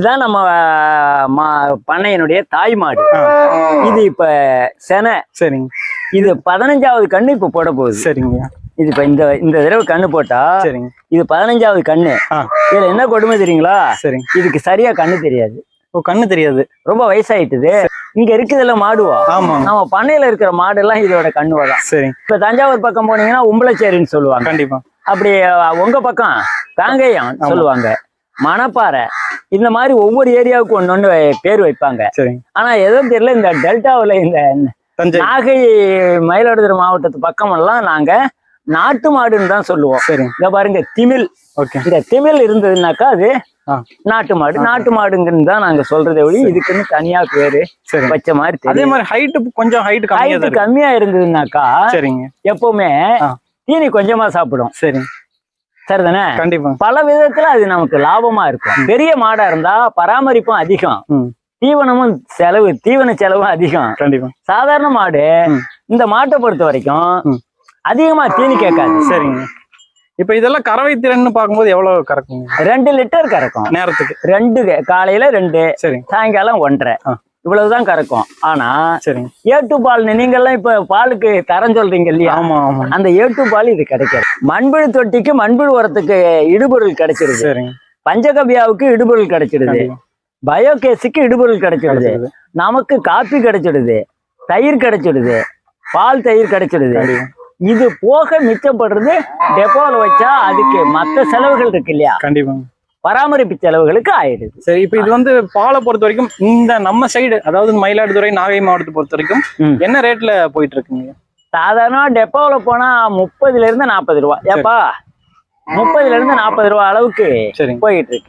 இதுதான் நம்ம மா- பண்ணையினுடைய தாய் மாடு இது இப்ப செனை. சரிங்க. இது பதினஞ்சாவது கண்ணு இப்ப போட போகுது. சரிங்க. இது இப்ப இந்த இந்த தடவை கண்ணு போட்டா சரிங்க. இது பதினஞ்சாவது கண்ணு. இதுல என்ன கொடுமை தெரியுங்களா? சரிங்க. இதுக்கு சரியா கண்ணு தெரியாது. ஓ கண்ணு தெரியாது. ரொம்ப வயசாயிட்டுது. இங்க இருக்குதுல்ல மாடுவா ஆமாங்க. நம்ம பண்ணையில இருக்கிற மாடெல்லாம் இதோட கண்ணுவா தான். சரிங்க இப்ப தஞ்சாவூர் பக்கம் போனீங்கன்னா உம்பளச்சேரின்னு சொல்லுவாங்க. கண்டிப்பா. அப்படி உங்க பக்கம் காங்கேயம் சொல்லுவாங்க. மணப்பாறை. இந்த மாதிரி ஒவ்வொரு ஏரியாவுக்கு ஒண்ணு ஒண்ணு பேர் வைப்பாங்க. ஆனா எதுவும் தெரியல இந்த டெல்டாவுல இந்த நாகை மயிலாடுதுறை மாவட்டத்து பக்கமெல்லாம் நாங்க நாட்டு மாடுன்னு தான் சொல்லுவோம். இங்க பாருங்க திமில். ஓகே. இந்த திமில் இருந்ததுனாக்கா அது நாட்டு மாடு. நாட்டு மாடுங்கன்னு தான் நாங்க சொல்றதை ஒழி இதுக்குன்னு தனியா பேரு வச்ச மாதிரி அதே மாதிரி ஹைட்டு கொஞ்சம் ஹைட் இருக்கு கம்மியா இருந்ததுனாக்கா சரிங்க. எப்பவுமே. தீனி கொஞ்சமா சாப்பிடும். சரிங்க சரிதானே? கண்டிப்பா. பல விதத்துல அது நமக்கு லாபமா இருக்கும். பெரிய மாடா இருந்தா பராமரிப்பும் அதிகம். தீவனமும் செலவு தீவன செலவும் அதிகம். கண்டிப்பா. சாதாரண மாடு. இந்த மாட்டை பொறுத்த வரைக்கும். அதிகமா தீனி கேட்காது. சரிங்க. இப்ப இதெல்லாம் கறவை திறன்னு பார்க்கும்போது எவ்வளவு கறக்குங்க? ரெண்டு லிட்டர் கறக்கும். நேரத்துக்கு. ரெண்டு காலையில ரெண்டு சாயங்காலம் ஒன்றரை. இவ்வளவுதான் கறக்கும். ஆனா ஏட்டு பால் நீங்கெல்லாம் இப்ப பாலுக்கு தரம் சொல்றீங்க இல்லையா? ஆமா ஆமா. அந்த ஏட்டு பால் இது கிடைக்காது. மண்புழு தொட்டிக்கு மண்புழு உரத்துக்கு இடுபொருள் கிடைச்சிருது. பஞ்சகவ்யாவுக்கு இடுபொருள் கிடைச்சிடுது. கண்டிப்பா. பயோகேஸுக்கு இடுபொருள் கிடைச்சிடுது. நமக்கு காப்பி கிடைச்சிடுது. தயிர் கிடைச்சிடுது. பால் தயிர் கிடைச்சிடுது. கண்டிப்பா. இது போக மிச்சப்படுறது டெப்போல வச்சா அதுக்கு மத்த செலவுகள் இருக்கு இல்லையா? கண்டிப்பாங்க. பராமரிப்பு செலவுகளுக்கு ஆயிடுது. சரி இப்ப இது வந்து பாலை பொறுத்த வரைக்கும் இந்த நம்ம சைடு அதாவது மயிலாடுதுறை நாகை மாவட்டத்தை பொறுத்த வரைக்கும். என்ன ரேட்ல போயிட்டு இருக்குங்க சாதாரண டெப்போல போனா முப்பதுல இருந்து நாற்பது ரூபா. ஏப்பா? முப்பதுல இருந்து நாற்பது ரூபா அளவுக்கு போயிட்டு இருக்கு